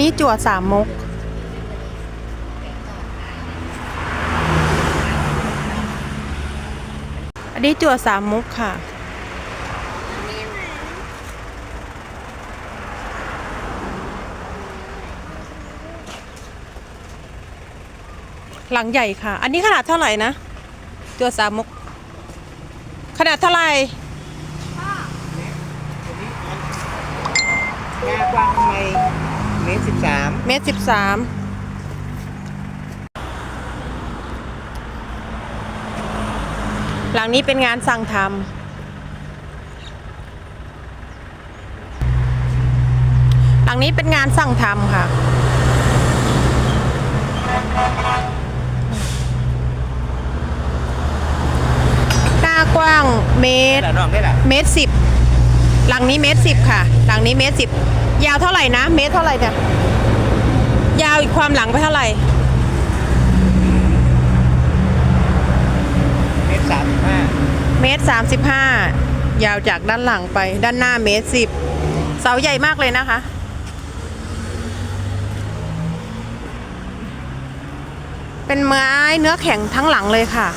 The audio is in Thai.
นี้จั่วสามมกอันนี้จั่วสามมุกค่ะ หลังใหญ่ค่ะ อันนี้ขนาดเท่าไหร่นะ จั่วสามมุก ขนาดเท่าไหร่ยากว้างทำไม มตรสิบสามเมตรสิบสามหลังนี้เป็นงานสั่งทำหลังนี้เป็นงานสั่งทำค่ะ หน้ากว้างเมตรแต่น้องได้ล่ะเมตรสิบ หลังนี้เมตรสิบค่ะ หลังนี้เมตรสิบยาวเท่าไหร่นะ เมตรเท่าไหร่เนี่ยยาวอีกความหลังไปเท่าไหร่เมตรสามสิบห้าเมตรสามสิบห้ายาวจากด้านหลังไป ด้านหน้าเมตรสิบเสาใหญ่มากเลยนะคะ เป็นไม้เนื้อแข็งทั้งหลังเลยค่ะ